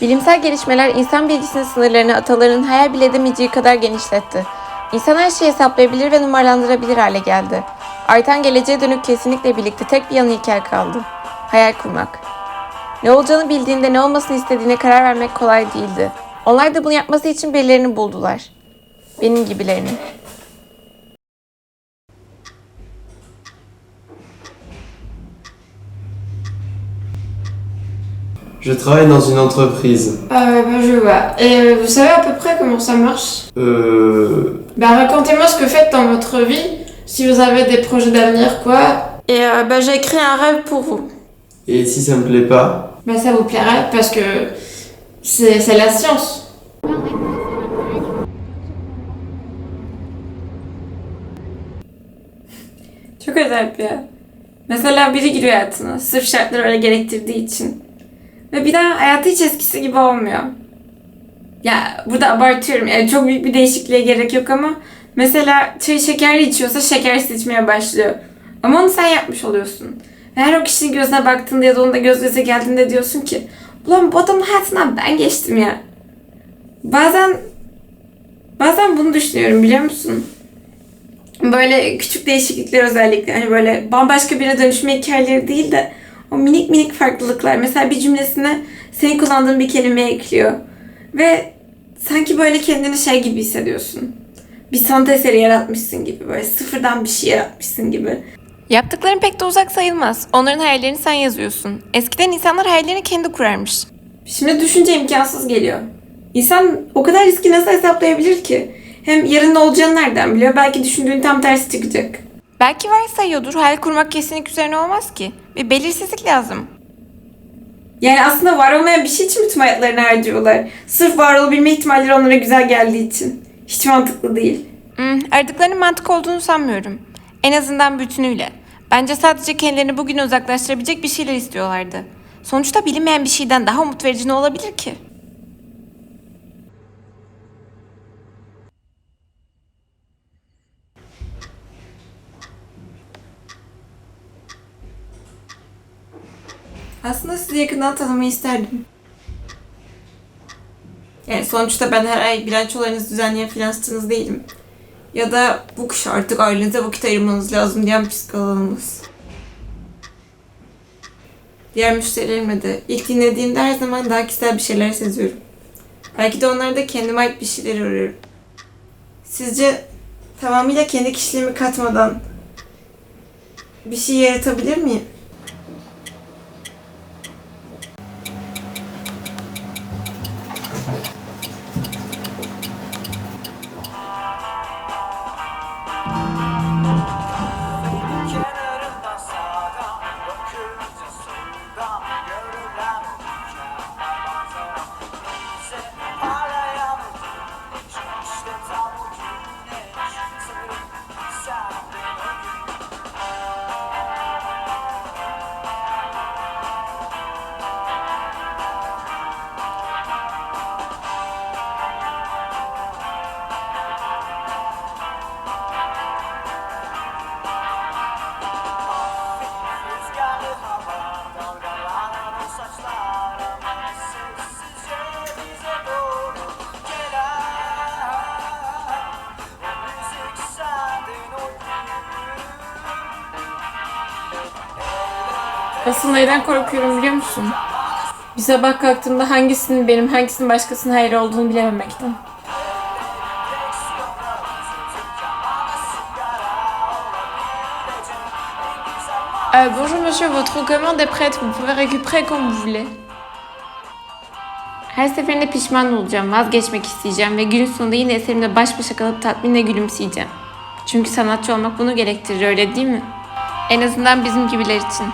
Bilimsel gelişmeler insan bilgisinin sınırlarını ataların hayal bile edemeyeceği kadar genişletti. İnsan her şeyi hesaplayabilir ve numaralandırabilir hale geldi. Artan geleceğe dönük kesinlikle birlikte tek bir yanı hikaye kaldı. Hayal kurmak. Ne olacağını bildiğinde ne olmasını istediğine karar vermek kolay değildi. Onlar da bunu yapması için birilerini buldular. Benim gibilerini. Je travaille dans une entreprise. Euh, bah, je vois. Et euh, vous savez à peu près comment ça marche? Euh, Bah, racontez-moi ce que vous faites dans votre vie, si vous avez des projets d'avenir, quoi. Et euh, bah, j'ai écrit un rêve pour vous. et si ça me plaît pas? Bah, ça vous plairait parce que c'est c'est la science. Çok acayip ya. Mesela biri giriyor hayatına sırf şartlar öyle gerektirdiği için. Ve bir daha hayatı hiç eskisi gibi olmuyor. Ya burada abartıyorum. Yani çok büyük bir değişikliğe gerek yok ama mesela çayı şekerli içiyorsa şekersiz içmeye başlıyor. Ama onu sen yapmış oluyorsun. Ve her o kişinin gözüne baktığında ya da onunla göz göze geldiğinde diyorsun ki Ulan bu adamın hayatından ben geçtim ya. Bazen bazen bunu düşünüyorum biliyor musun? böyle küçük değişiklikler özellikle hani böyle bambaşka birine dönüşme hikayeleri değil de o minik minik farklılıklar. Mesela bir cümlesine senin kullandığın bir kelime ekliyor. Ve sanki böyle kendini şey gibi hissediyorsun. Bir sanat eseri yaratmışsın gibi böyle sıfırdan bir şey yaratmışsın gibi. Yaptıkların pek de uzak sayılmaz. Onların hayallerini sen yazıyorsun. Eskiden insanlar hayallerini kendi kurarmış. Şimdi düşünce imkansız geliyor. İnsan o kadar riski nasıl hesaplayabilir ki? Hem yarın ne olacağını nereden biliyor? Belki düşündüğün tam tersi çıkacak. Belki varsayıyordur. Hayal kurmak kesinlik üzerine olmaz ki. Bir belirsizlik lazım. Yani aslında var olmayan bir şey için tüm hayatlarını harcıyorlar? Sırf var olabilme ihtimalleri onlara güzel geldiği için. Hiç mantıklı değil. Hmm, aradıklarının mantık olduğunu sanmıyorum. En azından bütünüyle. Bence sadece kendilerini bugüne uzaklaştırabilecek bir şeyler istiyorlardı. Sonuçta bilinmeyen bir şeyden daha umut verici ne olabilir ki? Aslında sizi yakından tanımayı isterdim. Yani sonuçta ben her ay bilançolarınızı düzenleyen finansçınız değilim. Ya da bu kış artık ailenize vakit ayırmanız lazım diyen psikologumuz. Diğer müşterilerimle de ilk dinlediğimde her zaman daha kişisel bir şeyler seziyorum. Belki de onlarda kendime ait bir şeyler arıyorum. Sizce tamamıyla kendi kişiliğimi katmadan bir şey yaratabilir miyim? Asıl neyden korkuyorum biliyor musun? Bir sabah kalktığımda hangisinin benim, hangisinin başkasının hayır olduğunu bilememekten. Euh, bonjour monsieur, votre commande est prête. Vous pouvez récupérer quand vous voulez. Her seferinde pişman olacağım, vazgeçmek isteyeceğim ve günün sonunda yine eserimle baş başa kalıp tatminle gülümseyeceğim. Çünkü sanatçı olmak bunu gerektirir öyle değil mi? En azından bizim gibiler için.